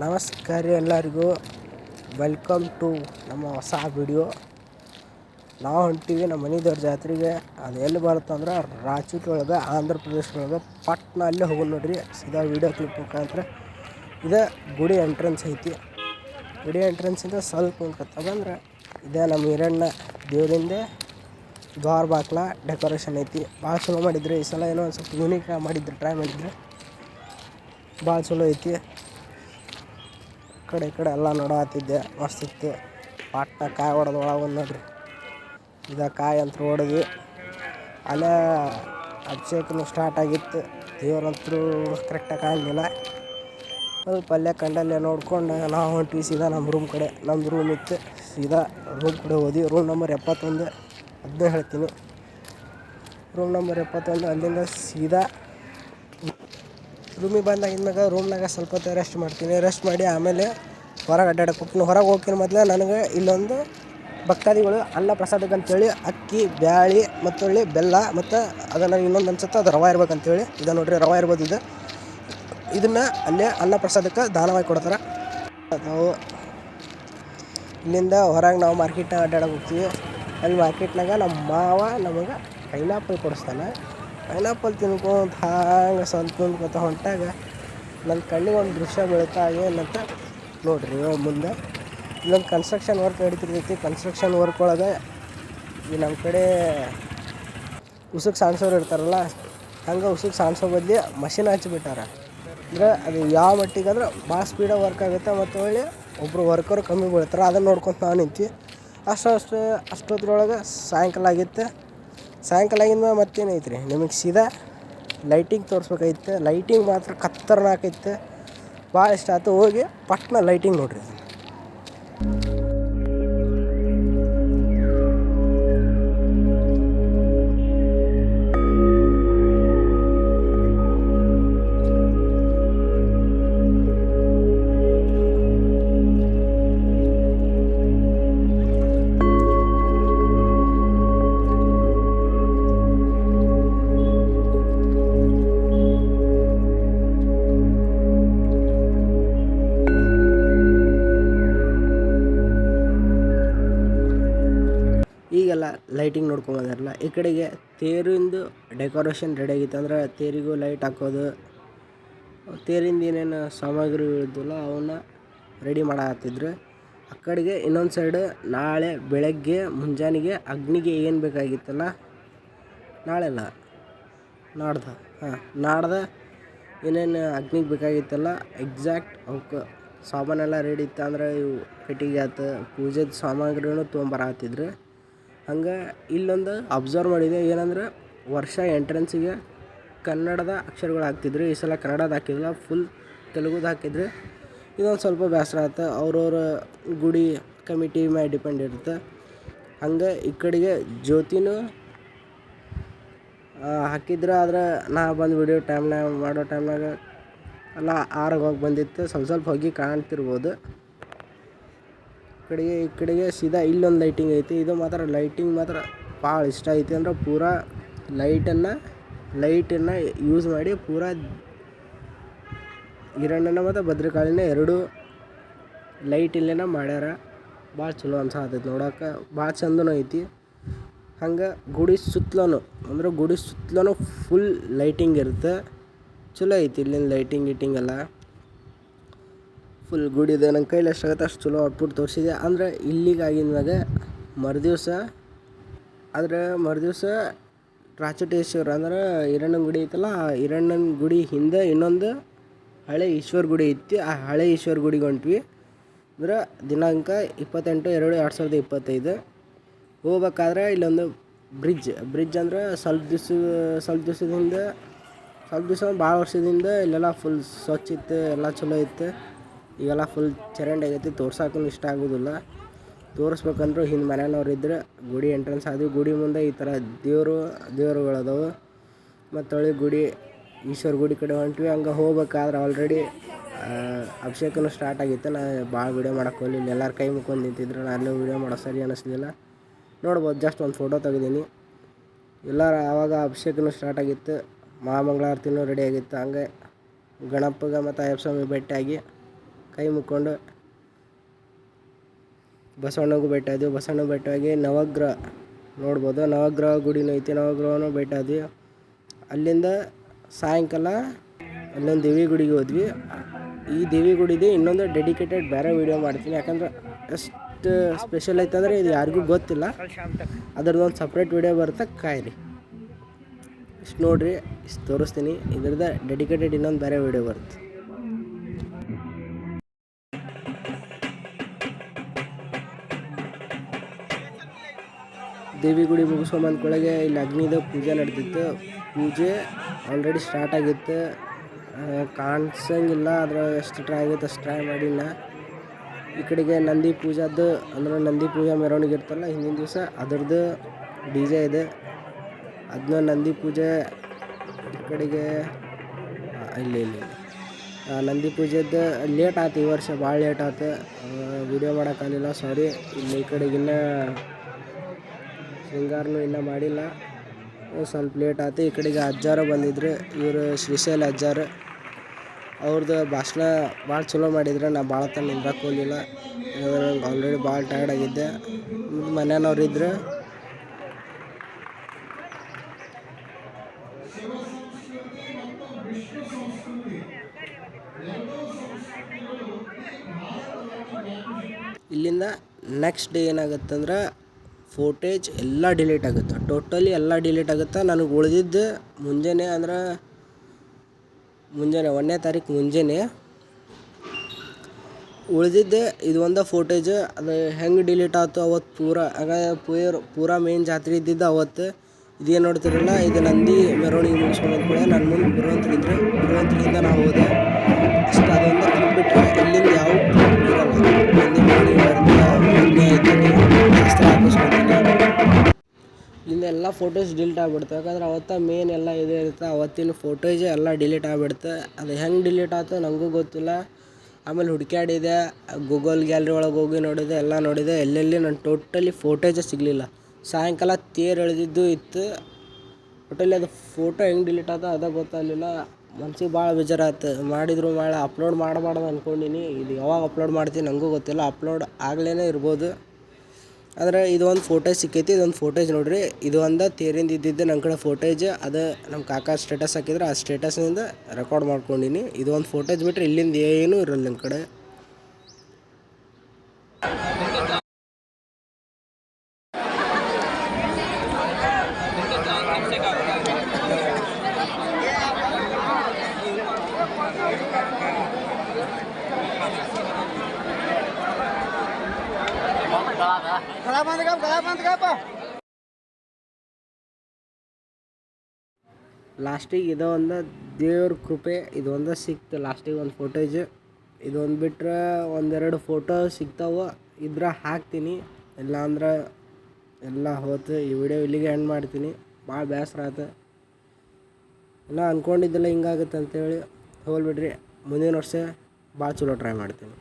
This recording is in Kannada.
ನಮಸ್ಕಾರ ಎಲ್ಲರಿಗೂ. ವೆಲ್ಕಮ್ ಟು ನಮ್ಮ ಹೊಸ ವಿಡಿಯೋ ನಾವು ಹೊಂಟೀವಿ ನಮ್ಮ ಮನೆದವ್ರ ಜಾತ್ರೆಗೆ. ಅದು ಎಲ್ಲಿ ಬರುತ್ತೆ ಅಂದ್ರೆ ಒಳಗೆ, ಆಂಧ್ರ ಪ್ರದೇಶದೊಳಗೆ ಪಟ್ನ ಅಲ್ಲೇ ಹೋಗೋಣ ನೋಡ್ರಿ. ಸೀದಾ ವಿಡಿಯೋ ಕ್ಲಿಪ್ ಮುಖಾಂತರ. ಇದೇ ಗುಡಿ ಎಂಟ್ರೆನ್ಸ್ ಐತಿ. ಗುಡಿ ಎಂಟ್ರೆನ್ಸಿಂದ ಸ್ವಲ್ಪ ಮುಂದ್ಕತ್ತ ಬಂದ್ರೆ ಇದೇ ನಮ್ಮ ಹಿರಣ್ಣ ದೇವರಿಂದ ದ್ವಾರ ಬಾಕ್ಲ ಡೆಕೋರೇಷನ್ ಐತಿ. ಭಾಳ ಚಲೋ ಮಾಡಿದ್ರು. ಈ ಸಲ ಏನೋ ಒಂದು ಸ್ವಲ್ಪ ಯೂನಿಕ್ ಮಾಡಿದ್ರು ಟ್ರೈ ಮಾಡಿದ್ರು. ಭಾಳ ಚಲೋ ಐತಿ. ಕಡೆ ಈ ಕಡೆ ಎಲ್ಲ ನೋಡತ್ತಿದ್ದೆ ಮಸ್ತ್ ಇತ್ತು. ಕಾಯಿ ಹೊಡೆದು ಒಳಗೆ ಒಂದು ನೋಡ್ರಿ. ಇದು ಕಾಯಿ ಅಂತ ಹೊಡೆದ್ವಿ ಅಲ್ಲೇ ಅಭಿಷೇಕನು ಸ್ಟಾರ್ಟ್ ಆಗಿತ್ತು. ದೇವ್ರಂತರೂ ಕರೆಕ್ಟಾಗಿ ಕಾಣಲಿಲ್ಲ. ಅದು ಪಲ್ಯ ಕಂಡಲ್ಲೇ ನೋಡ್ಕೊಂಡು ನಾವು ಹೊಂಟ್ವಿ ಸೀದಾ ನಮ್ಮ ರೂಮ್ ಕಡೆ. ನಮ್ಮದು ರೂಮ್ ಇತ್ತು. ಸೀದಾ ರೂಮ್ ಕಡೆ ಹೋದ್ವಿ. ರೂಮ್ ನಂಬರ್ ಎಪ್ಪತ್ತೊಂದು. ಅದನ್ನೇ ಹೇಳ್ತೀನಿ. ರೂಮ್ ನಂಬರ್ ಎಪ್ಪತ್ತೊಂದು. ಅಲ್ಲಿಂದ ಸೀದಾ ರೂಮಿಗೆ ಬಂದಾಗಿದ್ಮ್ಯಾಗ ರೂಮ್ನಾಗ ಸ್ವಲ್ಪ ಹೊತ್ತು ರೆಸ್ಟ್ ಮಾಡ್ತೀನಿ. ರೆಸ್ಟ್ ಮಾಡಿ ಆಮೇಲೆ ಹೊರಗೆ ಅಡ್ಡಾಡಕ್ಕೆ ಹೋಗ್ತೀನಿ. ಹೊರಗೆ ಹೋಗ್ತೀನಿ ಮೊದಲು ನನಗೆ ಇಲ್ಲೊಂದು ಭಕ್ತಾದಿಗಳು ಅನ್ನ ಪ್ರಸಾದಕ್ಕೆ ಅಂತೇಳಿ ಅಕ್ಕಿ, ಬ್ಯಾಳಿ ಮತ್ತೊಳ್ಳಿ ಬೆಲ್ಲ ಮತ್ತು ಅದನ್ನು ಇನ್ನೊಂದು ಅನ್ಸುತ್ತೆ, ಅದು ರವೆ ಇರ್ಬೇಕಂತೇಳಿ. ಇದು ನೋಡ್ರಿ, ರವೆ ಇರ್ಬೋದು ಇದು. ಇದನ್ನು ಅಲ್ಲೇ ಅನ್ನ ಪ್ರಸಾದಕ್ಕೆ ದಾನವಾಗಿ ಕೊಡ್ತಾರೆ. ನಾವು ಇಲ್ಲಿಂದ ಹೊರಗೆ ನಾವು ಮಾರ್ಕೆಟ್ನಾಗ ಅಡ್ಡಾಡಕ್ಕೆ ಹೋಗ್ತೀವಿ. ಅಲ್ಲಿ ಮಾರ್ಕೆಟ್ನಾಗ ನಮ್ಮ ಮಾವ ನಮಗೆ ಪೈನಾಪಲ್ ಕೊಡಿಸ್ತಾನೆ. ಪೈನಾಪಲ್ ತಿನ್ಕೊಂತ ಹಾಂಗೆ ಸ್ವಲ್ಪ ತಿನ್ಕೊತ ಹೊಂಟಾಗ ನನ್ನ ಕಣ್ಣಿಗೆ ಒಂದು ದೃಶ್ಯ ಬೀಳ್ತಾ ಏನಂತ ನೋಡ್ರಿ ಮುಂದೆ. ಇಲ್ಲೊಂದು ಕನ್ಸ್ಟ್ರಕ್ಷನ್ ವರ್ಕ್ ನಡೀತಿರ್ತೈತಿ. ಕನ್ಸ್ಟ್ರಕ್ಷನ್ ವರ್ಕ್ ಒಳಗೆ ಈ ನಮ್ಮ ಕಡೆ ಉಸುಕ್ ಸಾಣಿಸೋರು ಇರ್ತಾರಲ್ಲ, ಹಂಗೆ ಉಸುಕ್ ಸಾಣಿಸೋ ಬದಲಿ ಮಷಿನ್ ಹಚ್ಚಿಬಿಟ್ಟಾರ ಅಂದ್ರೆ ಅದು ಯಾವ ಮಟ್ಟಿಗೆ ಅಂದ್ರೆ ಭಾಳ ಸ್ಪೀಡಾಗಿ ವರ್ಕ್ ಆಗುತ್ತೆ ಮತ್ತು ಒಳ್ಳೆ ಒಬ್ಬರು ವರ್ಕರು ಕಮ್ಮಿ ಬೀಳ್ತಾರೆ. ಅದನ್ನು ನೋಡ್ಕೊಂತ ನಾನು ನಿಂತು. ಅಷ್ಟು ಅಷ್ಟು ಅಷ್ಟೊತ್ತರೊಳಗೆ ಸಾಯಂಕಾಲ ಆಗಿತ್ತು. ಸಾಯಂಕಾಲ ಆಗಿದ್ಮೇಲೆ ಮತ್ತೇನೈತೆ ರೀ ನಿಮಗೆ ಸೀದಾ ಲೈಟಿಂಗ್ ತೋರಿಸ್ಬೇಕಾಗಿತ್ತು. ಲೈಟಿಂಗ್ ಮಾತ್ರ ಕತ್ತರ್ನಾಕೈತೆ ಭಾಳ ಇಷ್ಟ ಆಯ್ತು ಹೋಗಿ ಪಟ್ನ ಲೈಟಿಂಗ್ ನೋಡ್ರಿ ಲೈಟಿಂಗ್ ನೋಡ್ಕೊಂಬಂದಿರಲ್ಲ, ಈ ಕಡೆಗೆ ತೇರಿಂದು ಡೆಕೋರೇಷನ್ ರೆಡಿ ಆಗಿತ್ತು ಅಂದ್ರೆ ತೇರಿಗೂ ಲೈಟ್ ಹಾಕೋದು, ತೇರಿಂದ ಏನೇನು ಸಾಮಗ್ರಿ ಅವನ್ನ ರೆಡಿ ಮಾಡತ್ತಿದ್ರು ಆ ಕಡೆಗೆ ಇನ್ನೊಂದು ಸೈಡು ನಾಳೆ ಬೆಳಗ್ಗೆ ಮುಂಜಾನೆಗೆ ಅಗ್ನಿಗೆ ಏನು ಬೇಕಾಗಿತ್ತಲ್ಲ ನಾಳೆ ಅಲ್ಲ ನಾಡ್ದು, ಹಾಂ, ನಾಡ್ದು ಏನೇನು ಅಗ್ನಿಗೆ ಬೇಕಾಗಿತ್ತಲ್ಲ ಎಕ್ಸಾಕ್ಟ್ ಅವಕ್ಕೆ ಸಾಮಾನೆಲ್ಲ ರೆಡಿ ಇತ್ತು ಅಂದ್ರೆ ಇವು ಕಟ್ಟಿಗೆ ಆಯ್ತು ಪೂಜೆದು ಸಾಮಗ್ರಿನೂ ತೊಗೊಂಬರತ್ತಿದ್ರು ಹಂಗೆ ಇಲ್ಲೊಂದು ಅಬ್ಸರ್ವ್ ಮಾಡಿದೆ, ಏನಂದ್ರೆ ವರ್ಷ ಎಂಟ್ರೆನ್ಸಿಗೆ ಕನ್ನಡದ ಅಕ್ಷರಗಳು ಹಾಕ್ತಿದ್ರು. ಈ ಸಲ ಕನ್ನಡದ ಹಾಕಿದ್ರು ಫುಲ್ ತೆಲುಗುದು ಹಾಕಿದ್ರು ಇದೊಂದು ಸ್ವಲ್ಪ ಬೇಸರ ಆಯ್ತು ಅವ್ರವ್ರ ಗುಡಿ ಕಮಿಟಿ ಮ್ಯಾಲೆ ಡಿಪೆಂಡ್ ಇರುತ್ತೆ. ಹಂಗೆ ಈ ಕಡೆಗೆ ಜ್ಯೋತಿನೂ ಹಾಕಿದ್ರೆ ಆದ್ರೆ ನಾ ಬಂದು ವಿಡಿಯೋ ಟೈಮ್ನಾಗ ಮಾಡೋ ಟೈಮ್ನಾಗ ಎಲ್ಲ ಆರಾಗ ಹೋಗಿ ಬಂದಿತ್ತು. ಸ್ವಲ್ಪ ಸ್ವಲ್ಪ ಹೋಗಿ ಕಾಣ್ತಿರ್ಬೋದು. ಕಡೆಗೆ, ಈ ಕಡೆಗೆ ಸೀದಾ ಇಲ್ಲೊಂದು ಲೈಟಿಂಗ್ ಐತಿ. ಇದು ಮಾತ್ರ ಲೈಟಿಂಗ್ ಮಾತ್ರ ಭಾಳ ಇಷ್ಟ ಐತಿ ಅಂದ್ರೆ ಪೂರಾ ಲೈಟನ್ನು ಲೈಟನ್ನು ಯೂಸ್ ಮಾಡಿ ಪೂರಾ ಹಿರಣ್ಣನ ಮತ್ತು ಭದ್ರಕಾಳಿನ ಎರಡು ಲೈಟ್ ಇಲ್ಲೇನ ಮಾಡ್ಯಾರ. ಭಾಳ ಚಲೋ ಅನ್ಸಾತೈತಿ ನೋಡೋಕೆ. ಭಾಳ ಚಂದನೂ ಐತಿ. ಹಂಗೆ ಗುಡಿ ಸುತ್ತಲೂ ಅಂದ್ರೆ ಗುಡಿ ಸುತ್ತಲೂ ಫುಲ್ ಲೈಟಿಂಗ್ ಇರುತ್ತೆ. ಚಲೋ ಐತಿ ಇಲ್ಲಿನ ಲೈಟಿಂಗ್ ಗಿಟಿಂಗ್ ಎಲ್ಲ. ಫುಲ್ ಗುಡಿದೆ ನನ್ನ ಕೈಲಿ ಎಷ್ಟಾಗುತ್ತೆ ಅಷ್ಟು ಚಲೋ ಔಟ್ಪುಟ್ ತೋರಿಸಿದೆ. ಅಂದರೆ ಇಲ್ಲಿಗೆ ಆಗಿದ್ಮ್ಯಾಗ ಮರುದಿವ್ಸ, ಆದರೆ ಮರುದಿವ್ಸ ರಾಚಟೇಶ್ವರ ಅಂದ್ರೆ ಹಿರಣ್ಣನ ಗುಡಿ ಐತಲ್ಲ, ಆ ಹಿರಣ್ಣನ ಗುಡಿ ಹಿಂದೆ ಇನ್ನೊಂದು ಹಳೆ ಈಶ್ವರ ಗುಡಿ ಇತ್ತು ಆ ಹಳೆ ಈಶ್ವರ ಗುಡಿಗೆ ಹೊಂಟ್ವಿ. ಅಂದ್ರೆ ದಿನಾಂಕ ಇಪ್ಪತ್ತೆಂಟು ಎರಡು ಎರಡು ಸಾವಿರದ ಇಪ್ಪತ್ತೈದು. ಹೋಗ್ಬೇಕಾದ್ರೆ ಇಲ್ಲೊಂದು ಬ್ರಿಡ್ಜ್ ಬ್ರಿಡ್ಜ್ ಅಂದ್ರೆ ಸ್ವಲ್ಪ ದಿವಸ, ಸ್ವಲ್ಪ ದಿವಸದಿಂದ, ಸ್ವಲ್ಪ ದಿವಸ ಭಾಳ ವರ್ಷದಿಂದ ಇಲ್ಲೆಲ್ಲ ಫುಲ್ ಸ್ವಚ್ಛ ಇತ್ತು ಎಲ್ಲ ಚಲೋ ಇತ್ತು ಈಗೆಲ್ಲ ಫುಲ್ ಚರಂಡಿ ಆಗೈತಿ ತೋರ್ಸಕ್ಕೂ ಇಷ್ಟ ಆಗೋದಿಲ್ಲ. ತೋರಿಸ್ಬೇಕಂದ್ರೂ ಹಿಂದೆ ಮನೆಯವ್ರು ಇದ್ರೆ ಗುಡಿ ಎಂಟ್ರೆನ್ಸ್ ಆದ್ವಿ. ಗುಡಿ ಮುಂದೆ ಈ ಥರ ದೇವರು, ದೇವರುಗಳದಾವು. ಮತ್ತು ಹೊಳಿ ಗುಡಿ, ಈಶ್ವರ ಗುಡಿ ಕಡೆ ಹೊಂಟ್ವಿ. ಹಂಗೆ ಹೋಗ್ಬೇಕಾದ್ರೆ ಆಲ್ರೆಡಿ ಅಭಿಷೇಕನು ಸ್ಟಾರ್ಟ್ ಆಗಿತ್ತು. ನಾ ಭಾಳ ವೀಡಿಯೋ ಮಾಡಕ್ಕೆ ಹೋಗಲಿಲ್ಲ. ಎಲ್ಲರ ಕೈ ಮುಕ್ಕೊಂಡು ನಿಂತಿದ್ರು. ನಾನು ಅಲ್ಲೇ ವೀಡಿಯೋ ಮಾಡೋ ಸರಿ ಅನ್ನಿಸ್ಲಿಲ್ಲ ನೋಡ್ಬೋದು ಜಸ್ಟ್ ಒಂದು ಫೋಟೋ ತೆಗ್ದೀನಿ. ಎಲ್ಲರ ಆವಾಗ ಅಭಿಷೇಕನು ಸ್ಟಾರ್ಟ್ ಆಗಿತ್ತು. ಮಹಾಮಂಗಳಾರತಿನೂ ರೆಡಿ ಆಗಿತ್ತು. ಹಂಗೆ ಗಣಪಗ ಮತ್ತು ಅಯ್ಯಪ್ಪ ಸ್ವಾಮಿ ಭೇಟಿಯಾಗಿ. ಕೈ ಮುಕ್ಕೊಂಡು ಬಸವಣ್ಣಗೂ ಬೆಟ್ಟ ಆದ್ವಿ. ಬಸವಣ್ಣ ಭೇಟಿಯಾಗಿ ನವಗ್ರಹ ನೋಡ್ಬೋದು. ನವಗ್ರಹ ಗುಡಿನೂ ಐತಿ. ನವಗ್ರಹನೂ ಭೇಟಿ ಆದ್ವಿ. ಅಲ್ಲಿಂದ ಸಾಯಂಕಾಲ ಅಲ್ಲೊಂದು ದೇವಿ ಗುಡಿಗೆ ಹೋದ್ವಿ. ಈ ದೇವಿ ಗುಡಿದು ಇನ್ನೊಂದು ಡೆಡಿಕೇಟೆಡ್ ಬೇರೆ ವೀಡಿಯೋ ಮಾಡ್ತೀನಿ. ಯಾಕಂದ್ರೆ ಎಷ್ಟು ಸ್ಪೆಷಲ್ ಐತಂದ್ರೆ ಇದು ಯಾರಿಗೂ ಗೊತ್ತಿಲ್ಲ. ಅದ್ರದ್ದು ಒಂದು ಸಪ್ರೇಟ್ ವೀಡಿಯೋ ಬರುತ್ತೆ. ಕಾಯಿರಿ. ಇಷ್ಟು ನೋಡಿರಿ, ಇಷ್ಟು ತೋರಿಸ್ತೀನಿ. ಇದ್ರದ್ದು ಡೆಡಿಕೇಟೆಡ್ ಇನ್ನೊಂದು ಬೇರೆ ವೀಡಿಯೋ ಬರುತ್ತೆ. ದೇವಿ ಗುಡಿ ಕೊಳಗೆ ಇಲ್ಲಿ ಅಗ್ನಿದ ಪೂಜೆ ನಡೆದಿತ್ತು. ಪೂಜೆ ಆಲ್ರೆಡಿ ಸ್ಟಾರ್ಟ್ ಆಗಿತ್ತು. ಕಾಣಿಸಂಗಿಲ್ಲ ಅದ್ರ ಎಷ್ಟು ಟ್ರೈ ಆಗೈತೆ ಅಷ್ಟು ಟ್ರೈ ಮಾಡಿಲ್ಲ. ಈ ಕಡೆಗೆ ನಂದಿ ಪೂಜಾದ್ದು, ಅಂದ್ರೆ ನಂದಿ ಪೂಜೆ ಮೆರವಣಿಗೆ ಇರ್ತಲ್ಲ, ಹಿಂದಿನ ದಿವಸ ಅದರದ್ದು ಡಿ ಜೆ ಇದೆ. ಅದನ್ನ ನಂದಿ ಪೂಜೆ ಈ ಕಡೆಗೆ ಇಲ್ಲಿ ಇಲ್ಲಿ ನಂದಿ ಪೂಜೆದ್ದು ಲೇಟ್ ಆಯ್ತು ಈ ವರ್ಷ, ಭಾಳ ಲೇಟ್ ಆಯ್ತು. ವಿಡಿಯೋ ಮಾಡೋಕ್ಕಾಗಲಿಲ್ಲ ಸಾರಿ ಇಲ್ಲಿ ಈ ಕಡೆಗಿನ್ನ ಶೃಂಗಾರನೂ ಇನ್ನೂ ಮಾಡಿಲ್ಲ. ಸ್ವಲ್ಪ ಲೇಟ್ ಆಯ್ತು. ಈ ಕಡೆಗೆ ಅಜ್ಜಾರ ಬಂದಿದ್ರು. ಇವರು ಶ್ರೀಶೈಲ ಅಜ್ಜಾರ. ಅವ್ರದ್ದು ಭಾಷಣ ಭಾಳ ಚಲೋ ಮಾಡಿದ್ರು. ನಾ ಭಾಳ ತನ ನಿಂದ್ರಕ್ಕೆ ಹೋಗಲಿಲ್ಲ. ಆಲ್ರೆಡಿ ಭಾಳ ಟಯರ್ಡ್ ಆಗಿದ್ದೆ. ಮನೆಯವ್ರು ಇದ್ರು. ಇಲ್ಲಿಂದ ನೆಕ್ಸ್ಟ್ ಡೇ ಏನಾಗುತ್ತಂದ್ರೆ ಫೋಟೇಜ್ ಎಲ್ಲ ಡಿಲೀಟ್ ಆಗುತ್ತೆ. ಟೋಟಲಿ ಎಲ್ಲ ಡಿಲೀಟ್ ಆಗುತ್ತೆ. ನನಗೆ ಉಳಿದಿದ್ದು ಮುಂಜಾನೆ ಅಂದ್ರೆ ಮುಂಜಾನೆ, ಒಂದನೇ ತಾರೀಕು ಮುಂಜಾನೆ ಉಳಿದಿದ್ದೆ ಇದು ಒಂದು ಫೋಟೇಜ್ ಅದು ಹೆಂಗೆ ಡಿಲೀಟ್ ಆಯ್ತು ಅವತ್ತು ಪೂರ, ಆಗ ಪೂರ, ಪೂರಾ ಮೇನ್ ಜಾತ್ರೆ ಇದ್ದಿದ್ದು ಅವತ್ತು ಇದೇನು ನೋಡ್ತಿರಲ್ಲ, ಇದು ನಂದಿ ಮೆರವಣಿಗೆ ಮುಗಿಸ್ಕೊಂಡು ಕೂಡ ನನ್ನ ಮುಂದೆ ಗುರುವಂತರಿದ್ದರು ಗುರುವಂತರಿಂದ ನಾವು ಹೋದೆ. ಫೋಟೋಸ್ ಡಿಲೀಟ್ ಆಗ್ಬಿಡ್ತು. ಯಾಕಂದ್ರೆ ಅವತ್ತು ಮೇನ್ ಎಲ್ಲ ಇದೇ ಇರುತ್ತೆ, ಅವತ್ತಿನ ಫೋಟೋಸೇ ಎಲ್ಲ ಡಿಲೀಟ್ ಆಗ್ಬಿಡ್ತು ಅದು ಹೆಂಗೆ ಡಿಲೀಟ್ ಆಯ್ತು ನನಗೂ ಗೊತ್ತಿಲ್ಲ. ಆಮೇಲೆ ಹುಡುಕ್ಯಾಡಿದೆ ಗೂಗಲ್ ಗ್ಯಾಲ್ರಿ ಒಳಗೆ ಹೋಗಿ ನೋಡಿದೆ, ಎಲ್ಲ ನೋಡಿದೆ. ಎಲ್ಲೆಲ್ಲಿ ನನ್ನ ಟೋಟಲಿ ಫೋಟೋಜೇ ಸಿಗಲಿಲ್ಲ. ಸಾಯಂಕಾಲ ತೇರು ಎಳೆದಿದ್ದು ಇತ್ತು. ಟೋಟಲಿ ಅದು ಫೋಟೋ ಹೆಂಗೆ ಡಿಲೀಟ್ ಆಯ್ತು ಅದೇ ಗೊತ್ತಾಗಲಿಲ್ಲ. ಮನ್ಸಿಗೆ ಭಾಳ ಬೇಜಾರಾಯ್ತು. ಮಾಡಿದ್ರು ಮಾಡಿ ಅಪ್ಲೋಡ್ ಮಾಡಬಾರ್ದು ಅಂದ್ಕೊಂಡಿನಿ ಇದು ಯಾವಾಗ ಅಪ್ಲೋಡ್ ಮಾಡ್ತೀನಿ ನನಗೂ ಗೊತ್ತಿಲ್ಲ. ಅಪ್ಲೋಡ್ ಆಗಲೇ ಇರ್ಬೋದು. ಆದರೆ ಇದು ಒಂದು ಫೋಟೇಜ್ ಸಿಕ್ಕೈತಿ, ಇದೊಂದು ಫೋಟೇಜ್ ನೋಡ್ರಿ. ಇದು ಒಂದು ತೇರಿಂದ ಇದ್ದಿದ್ದು ನನ್ನ ಕಡೆ ಫೋಟೇಜ್ ಅದು ನಮ್ಮ ಕಾಕ ಸ್ಟೇಟಸ್ ಹಾಕಿದ್ರೆ, ಆ ಸ್ಟೇಟಸ್ನಿಂದ ರೆಕಾರ್ಡ್ ಮಾಡ್ಕೊಂಡಿನಿ. ಇದು ಒಂದು ಫೋಟೇಜ್ ಬಿಟ್ಟರೆ ಇಲ್ಲಿಂದ ಏನೂ ಇರಲ್ಲ ನಿಮ್ಮ ಕಡೆ. ಲಾಸ್ಟಿಗೆ ಇದು ಒಂದು ದೇವ್ರ ಕೃಪೆ ಇದೊಂದು ಸಿಕ್ತು. ಲಾಸ್ಟಿಗೆ ಒಂದು ಫೋಟೇಜ್ ಇದೊಂದು ಬಿಟ್ರೆ ಒಂದೆರಡು ಫೋಟೋ ಸಿಗ್ತಾವೆ. ಇದ್ರ ಹಾಕ್ತೀನಿ. ಇಲ್ಲಾಂದ್ರೆ ಎಲ್ಲ ಹೋತು. ಈ ವಿಡಿಯೋ ಇಲ್ಲಿಗೆ ಎಂಡ್ ಮಾಡ್ತೀನಿ. ಭಾಳ ಬೇಸರ ಆಯ್ತು ಎಲ್ಲ ಅಂದ್ಕೊಂಡಿದ್ದೆಲ್ಲ ಹಿಂಗಾಗುತ್ತೆ ಅಂತೇಳಿ ಹೋಲ್ಬಿಡ್ರಿ ಮುಂದಿನ ವರ್ಷ ಭಾಳ ಚಲೋ ಟ್ರೈ ಮಾಡ್ತೀನಿ.